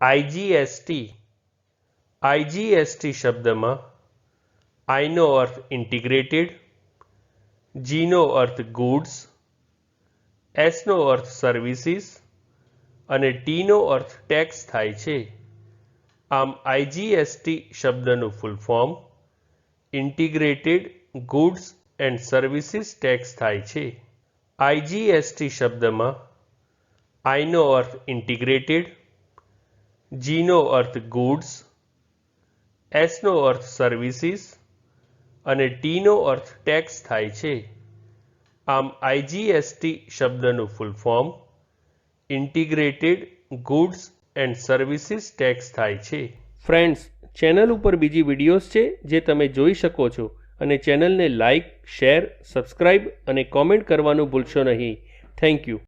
IGST IGST શબ્દમાં આઈનો અર્થ ઇન્ટિગ્રેટેડ જીનો અર્થ ગુડ્સ એસનો અર્થ સર્વિસીસ અને ટીનો અર્થ ટેક્સ થાય છે. આમ આઈજીએસટી શબ્દનું full form integrated goods and services tax થાય છે. આઈજીએસટી શબ્દમાં આઈનો અર્થ ઇન્ટિગ્રેટેડ જીનો અર્થ ગુડ્સ એસનો અર્થ સર્વિસીસ અને ટીનો અર્થ ટેક્સ થાય છે. આમ આઈજીએસટી શબ્દનું full form integrated goods and services tax થાય છે. ફ્રેન્ડ્સ ચેનલ ઉપર બીજી વિડીયોઝ છે જે તમે જોઈ શકો છો અને ચેનલને લાઇક શેર સબસ્ક્રાઇબ અને કોમેન્ટ કરવાનું ભૂલશો નહીં. Thank you